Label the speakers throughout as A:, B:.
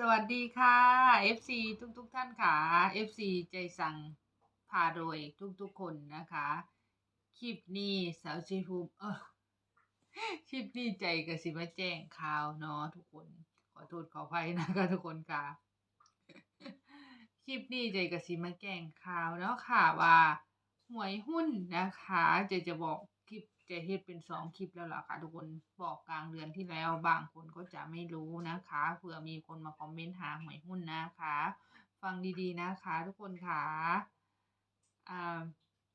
A: สวัสดีค่ะ FC ทุกทุกๆท่านค่ะ FC ใจสั่งพาโดยทุกๆคนนะคะ คลิปนี้สาวชีภูมิเออคลิปนี้ใจกสิมาแจ้งข่าวเนาะทุกคน ขอโทษขออภัยนะคะทุกคนค่ะ คลิปนี้ใจกสิมาแจ้งข่าวแล้วค่ะว่าหวยหุ้นนะคะ ใจจะบอก จะเฮ็ดเป็นสองคลิปแล้วล่ะค่ะทุกคนบอกกลางเดือนที่แล้วบางคนก็จะไม่รู้นะคะเผื่อมีคนมาคอมเมนต์หาหวยหุ้นนะคะ ฟังดีๆนะคะ ทุกคนค่ะอ่า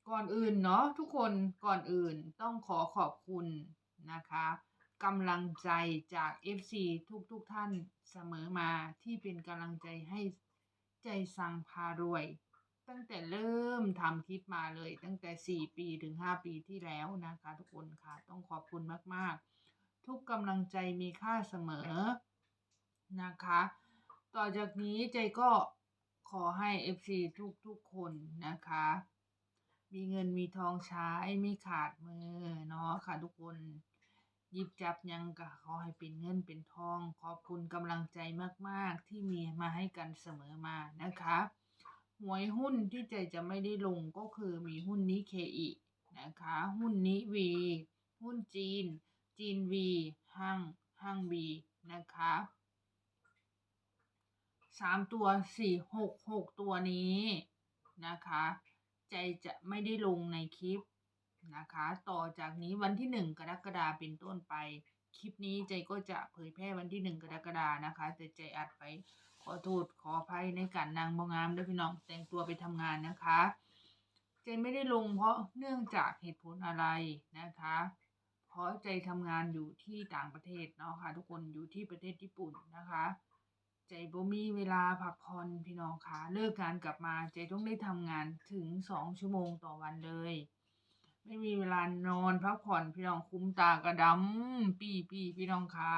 A: ก่อนอื่นเนาะทุกคนก่อนอื่นต้องขอขอบคุณนะคะกำลังใจจาก FC ทุกๆทท่านเสมอมาที่เป็นกำลังใจให้ใจสั่งพารวย ตั้งแต่เริ่มทำคลิปมาเลย ตั้งแต่ 4 ปีถึง 5 ปีที่แล้วนะคะ ทุกคนค่ะต้องขอบคุณมากๆ ทุกกำลังใจมีค่าเสมอนะคะ ต่อจากนี้ใจก็ขอให้ FC ทุกๆคนนะคะ มีเงินมีทองใช้ไม่ขาดมือเนาะค่ะทุกคนหยิบจับยังก็ขอให้เป็นเงินเป็นทอง ขอบคุณกำลังใจมาก ๆ ที่มีมาให้กันเสมอมานะคะ หวยหุ้นที่ใจจะไม่ได้ลงก็คือมีหุ้นนี้เคอีนะคะ หุ้นนี้วีหุ้นจีน จีนวีห้างห้างบีนะคะสามตัวสี่หกหกตัวนี้นะคะ ใจจะไม่ได้ลงในคลิปนะคะ ต่อจากนี้วันที่หนึ่งกรกฎาเป็นต้นไป คลิปนี้ใจก็จะเผยแพร่วันที่หนึ่งกรกฎานะคะ แต่ใจอัดไปขอโทษขออภัยในการนางบงามด้วยพี่น้องแต่งตัวไปทำงานนะคะ ใจไม่ได้ลงเพราะเนื่องจากเหตุผลอะไรนะคะ เพราะใจทำงานอยู่ที่ต่างประเทศเนาะค่ะทุกคนอยู่ที่ประเทศญี่ปุ่นนะคะ ใจบ่มีเวลาพักผ่อนพี่น้องค่ะเลิกงานกลับมาใจต้องได้ทำงานถึงสองชั่วโมงต่อวันเลย ไม่มีเวลานอนพักผ่อนพี่น้องคุ้มตากระดำปีปีพี่น้องคะ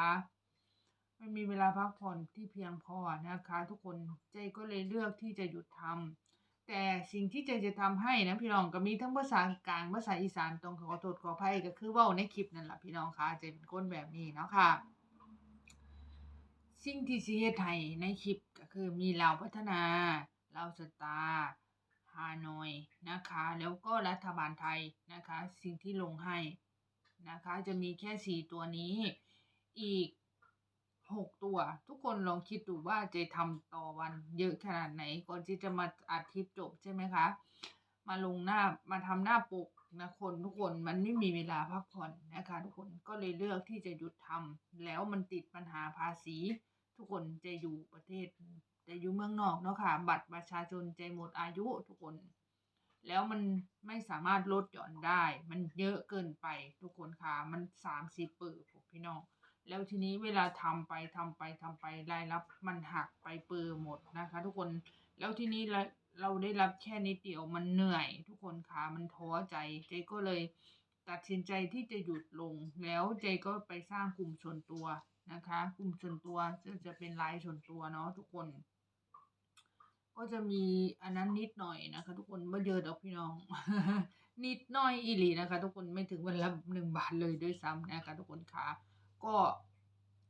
A: ไม่มีเวลาพักผ่อนที่เพียงพอนะคะ ทุกคนใจก็เลยเลือกที่จะหยุดทำแต่สิ่งที่ใจจะทำให้นะพี่น้องก็มีทั้งภาษากลางภาษาอีสานตรงขอโทษขออภัยก็คือว่าในคลิปนั่นแหละพี่น้องคะใจเป็นคนแบบนี้เนาะค่ะสิ่งที่สิเฮ็ดให้ในคลิปก็คือมีลาพัฒนาลาสตาร์ ฮานอยนะคะ แล้วก็รัฐบาลไทยนะคะ สิ่งที่ลงให้นะคะ จะมีแค่สี่ตัวนี้ อีกหกตัว ทุกคนลองคิดดูว่าจะทำต่อวันเยอะขนาดไหน ก่อนที่จะมาอัดคลิปจบใช่ไหมคะ มาลงหน้ามาทำหน้าปกนะคนทุกคนมันไม่มีเวลาพักผ่อนนะคะ ทุกคนก็เลยเลือกที่จะหยุดทำแล้วมันติดปัญหาภาษี ทุกคนจะอยู่ประเทศจะอยู่เมืองนอกเนาะค่ะ บัตรประชาชนจะหมดอายุทุกคน แล้วมันไม่สามารถลดหย่อนได้ มันเยอะเกินไปทุกคนค่ะมันสามสิบเปิดพี่น้องแล้วทีนี้เวลาทำไปทำไปทำไปรายรับมันหักไปเปิดหมดนะคะ ทุกคนแล้วทีนี้เราเราได้รับแค่นิดเดียวมันเหนื่อย ทุกคนค่ะมันท้อใจเจก็เลยตัดสินใจที่จะหยุดลงแล้วเจก็ไปสร้างกลุ่มส่วนตัว นะคะ กลุ่มส่วนตัวจะจะเป็นไลน์ส่วนตัวเนาะทุกคน ก็จะมีอันนั้นนิดหน่อยนะคะ ทุกคนไม่เยอะดอกพี่น้อง นิดหน่อยอีหลีนะคะ ทุกคนไม่ถึงวันละหนึ่งบาทเลยด้วยซ้ำนะคะ ทุกคนคะก็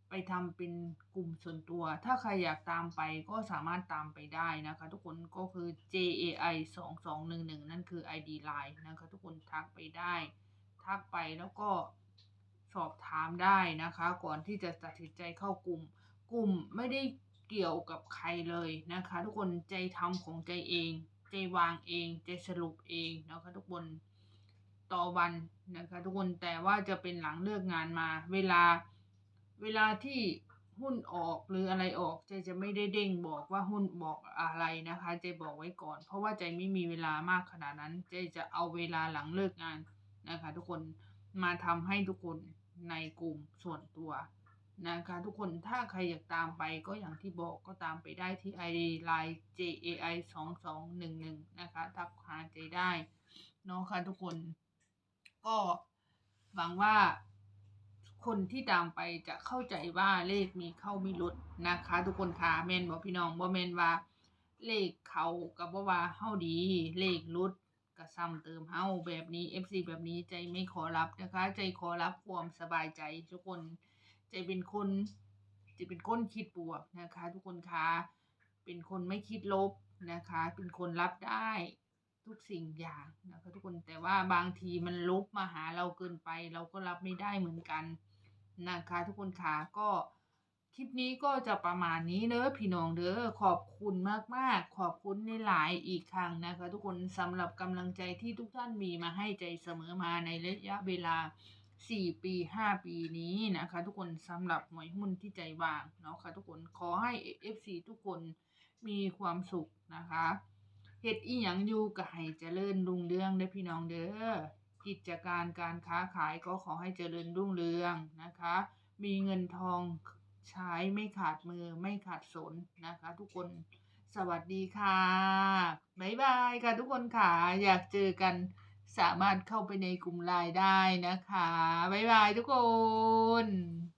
A: ไปทำเป็นกลุ่มส่วนตัว ถ้าใครอยากตามไปก็สามารถตามไปได้นะคะ ทุกคนก็คือ JAI 2 2 1 1นั่นคือ ID Line นะคะ ทุกคนทักไปได้ ทักไปแล้วก็ สอบถามได้นะคะ ก่อนที่จะตัดสินใจเข้ากลุ่ม กลุ่มไม่ได้เกี่ยวกับใครเลยนะคะ ทุกคนใจทำของใจเอง ใจวางเอง ใจสรุปเองนะคะทุกคนต่อวันนะคะทุกคนแต่ว่าจะเป็นหลังเลิกงานมา เวลาเวลาที่หุ้นออกหรืออะไรออกใจจะไม่ได้เด้งบอกว่าหุ้นบอกอะไรนะคะใจบอกไว้ก่อน เพราะว่าใจไม่มีเวลามากขนาดนั้นใจจะเอาเวลาหลังเลิกงานนะคะ ทุกคนมาทำให้ทุกคน ในกลุ่มส่วนตัวนะคะทุกคนถ้าใครอยากตามไปก็อย่างที่บอกก็ตามไปได้ที่ ID line JAI 2 2 1 1นะคะทักหาใจได้เนาะค่ะทุกคน ก็หวังว่าคนที่ตามไปจะเข้าใจว่าเลขมีเข้ามีลดนะคะ ทุกคนค่ะแมนบอกพี่น้องบ่แมนว่า เลขเขากับว่าว่าเฮาดี เลขลด ก็ซ้ำเติมเฮาแบบนี้ FC แบบนี้ใจไม่ขอรับนะคะ ใจขอรับความสบายใจทุกคนใจเป็นคนจะเป็นคนคิดบวกนะคะ ทุกคนคะเป็นคนไม่คิดลบนะคะ เป็นคนรับได้ทุกสิ่งอย่างนะคะทุกคนแต่ว่าบางทีมันลบมาหาเราเกินไป เราก็รับไม่ได้เหมือนกันนะคะ ทุกคนคะก็ คลิปนี้ก็จะประมาณนี้เด้อพี่น้องเด้อขอบคุณมากๆ ขอบคุณในหลายอีกครั้งนะคะ ทุกคนสำหรับกำลังใจที่ทุกท่านมีมาให้ใจเสมอมาในระยะเวลา 4 ปี 5 ปีนี้นะคะ ทุกคนสำหรับหมวยหุ้นที่ใจวางเนาะค่ะทุกคนขอให้ FC ทุกคนมีความสุขนะคะเฮ็ดอีหยังอยู่ก็ให้เจริญรุ่งเรืองเด้อพี่น้องเด้อกิจการการค้าขายก็ขอให้เจริญรุ่งเรืองนะคะ มีเงินทอง ใช้ไม่ขาดมือไม่ขาดสนนะคะ ทุกคนสวัสดีค่ะบ๊ายบายค่ะทุกคนค่ะ อยากเจอกันสามารถเข้าไปในกลุ่มไลน์ได้นะคะบ๊ายบายทุกคน